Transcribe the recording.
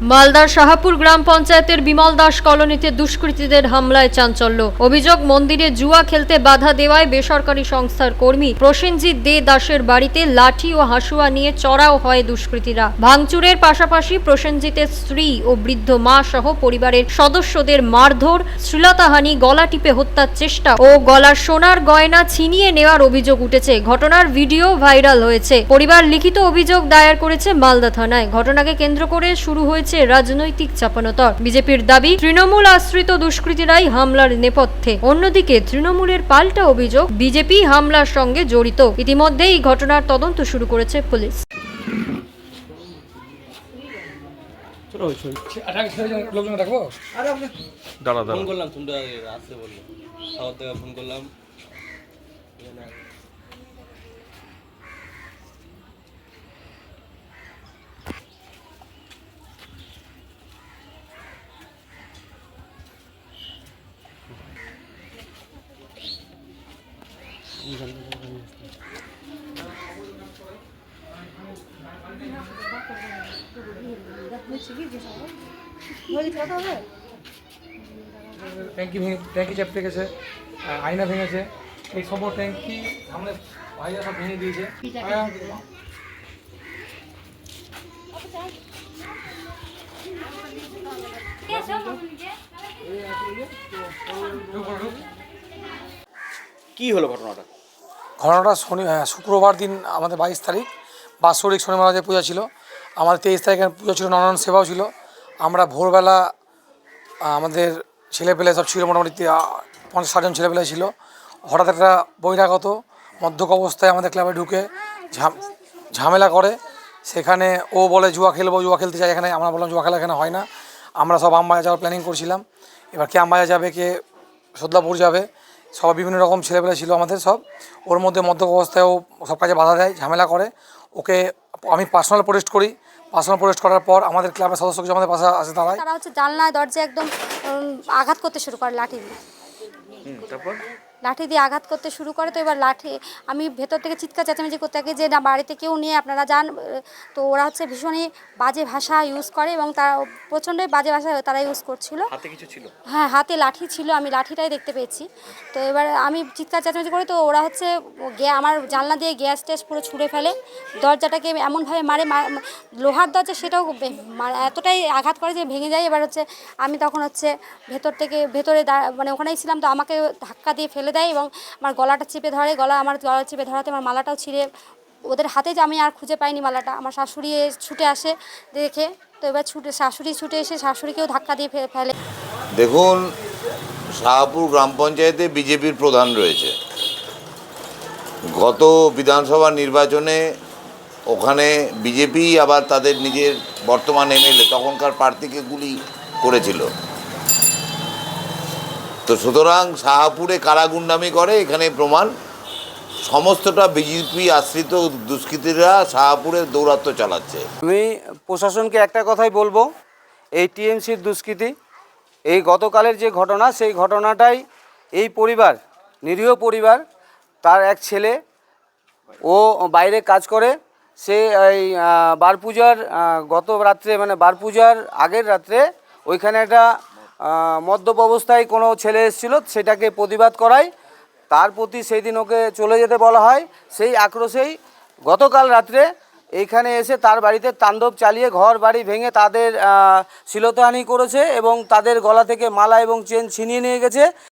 মালদার শাহাপুর গ্রাম পঞ্চায়েতের বিমল দাস কলোনিতে দুষ্কৃতীদের হামলায় চাঞ্চল্য। অভিযোগ, মন্দিরে জুয়া খেলতে বাধা দেওয়ায় বেসরকারি সংস্থার কর্মী প্রসেনজিৎ দে দাসের বাড়িতে লাঠি ও হাসুয়া নিয়ে চড়াও হয় দুষ্কৃতীরা। ভাঙচুরের পাশাপাশি প্রসেনজিতের স্ত্রী ও বৃদ্ধ মা সহ পরিবারের সদস্যদের মারধর, শ্লীলতাহানি, গলা টিপে হত্যার চেষ্টা ও গলার সোনার গয়না ছিনিয়ে নেওয়ার অভিযোগ উঠেছে। ঘটনার ভিডিও ভাইরাল হয়েছে। পরিবার লিখিত অভিযোগ দায়ের করেছে মালদা থানায়। ঘটনাকে কেন্দ্র করে শুরু হয়েছে রাজনৈতিক চাপানোতর। বিজেপির দাবি তৃণমূল আশ্রিত দুষ্কৃতীরাই হামলার নেপথ্যে। অন্যদিকে তৃণমূলের পাল্টা অভিযোগ বিজেপি হামলার সঙ্গে জড়িত। ইতিমধ্যেই এই ঘটনার তদন্ত শুরু করেছে পুলিশ। ফোন করলাম শুনতে আসতে বলল শহর থেকে ফোন করলাম ট্যাঙ্কি ভেঙে ট্যাঙ্কি চেপটে গেছে আয়না ভেঙেছে। এই সব ট্যাঙ্কি আমাদের ভাইয়া সব ভেঙে দিয়েছে। কি হলো ঘটনাটা? ঘটনাটা শনি শুক্রবার দিন আমাদের বাইশ তারিখ বাৎসরিক শনি মহারাজের পূজা ছিল। আমাদের তেইশ তারিখে পুজো ছিল নানান সেবাও ছিল। আমরা ভোরবেলা আমাদের ছেলেপেলে সব ছিল, মোটামুটি পঞ্চাশ ষাটজন ছেলেপেলে ছিল। হঠাৎ একটা বহিরাগত মদ্যক অবস্থায় আমাদের ক্লাবে ঢুকে ঝাম- ঝামেলা করে। সেখানে ও বলে, জুয়া খেলব, জুয়া খেলতে চাই এখানে। আমরা বললাম, জুয়া খেলা এখানে হয় না। আমরা সব আমবাজা যাওয়ার প্ল্যানিং করছিলাম। এবার কে আমবাজা যাবে, কে সদলাপুর যাবে সব বিভিন্ন রকম ছেলেপেলে ছিল আমাদের সব। ওর মধ্যে মদ্যপ অবস্থায় ও সব কাজে বাধা দেয়, ঝামেলা করে। ওকে আমি পার্সোনাল প্রোটেস্ট করি। পার্সোনাল প্রবেশ করার পর আমাদের ক্লাবের সদস্য কিছু আমাদের পাশে আসে দাঁড়ায়। তারা হচ্ছে জানলায় দরজা একদম আঘাত করতে শুরু করে লাঠি দিয়ে। তারপর? লাঠি দিয়ে আঘাত করতে শুরু করে তো এবার লাঠি আমি ভেতর থেকে চিৎকার চেঁচামেচি করতে থাকি যে না বাড়িতে কেউ নিয়ে আপনারা যান। তো ওরা হচ্ছে ভীষণই বাজে ভাষা ইউজ করে এবং তারা প্রচণ্ডই বাজে ভাষা তারা ইউজ করছিল। হাতে কিছু ছিল? হ্যাঁ হাতে লাঠি ছিল আমি লাঠিটাই দেখতে পেয়েছি। তো এবার আমি চিৎকার চেঁচামেচি করি তো ওরা হচ্ছে গ্যা আমার জানলা দিয়ে গ্যাস ট্যাস পুরো ছুঁড়ে ফেলে। দরজাটাকে এমনভাবে মারে লোহার দরজা সেটাও এতটাই আঘাত করে যে ভেঙে যায়। এবার হচ্ছে আমি তখন হচ্ছে ভেতর থেকে ভেতরে মানে ওখানেই ছিলাম তো আমাকে ধাক্কা দিয়ে ফেলে দেয় এবং আমার গলাটা চেপে ধরে, গলা আমার গলা চেপে ধরাতে আমার মালাটাও ছিঁড়ে, ওদের হাতে যে আমি আর খুঁজে পাইনি মালাটা, আমার শাশুড়ি ছুটে আসে দেখে, তো এবার ছুটে, শাশুড়ি ছুটে এসে শাশুড়িকেও ধাক্কা দিয়ে ফেলে। দেখুন, শাহপুর গ্রাম পঞ্চায়েতে বিজেপির প্রধান রয়েছে। গত বিধানসভা নির্বাচনে ওখানে বিজেপি আবার তাদের নিজের বর্তমান এমএলএ তখনকার প্রার্থীকে গুলি করেছিল। তো সুতরাং শাহপুরে কারা গুন্ডামি করে, এখানে প্রমাণ। সমস্তটা বিজেপি আশ্রিত দুষ্কৃতীরা শাহপুরে দৌরাত্ম্য চালাচ্ছে। আমি প্রশাসনকে একটা কথাই বলব, এই টিএমসির দুষ্কৃতি, এই গতকালের যে ঘটনা, সেই ঘটনাটাই এই পরিবার, নিরীহ পরিবার, তার এক ছেলে, ও বাইরে কাজ করে, সে এই বার পূজার গত রাত্রে মানে বার পূজার আগের রাত্রে, ওইখানে একটা মদ্যপ অবস্থায় কোনো ছেলে এসেছিল, সেটাকে প্রতিবাদ করায় তার প্রতি সেই দিন ওকে চলে যেতে বলা হয়। সেই আক্রোশেই গতকাল রাত্রে এইখানে এসে তার বাড়িতে তাণ্ডব চালিয়ে ঘর বাড়ি ভেঙে তাদের শিলতাহানি করেছে এবং তাদের গলা থেকে মালা এবং চেন ছিনিয়ে নিয়ে গেছে।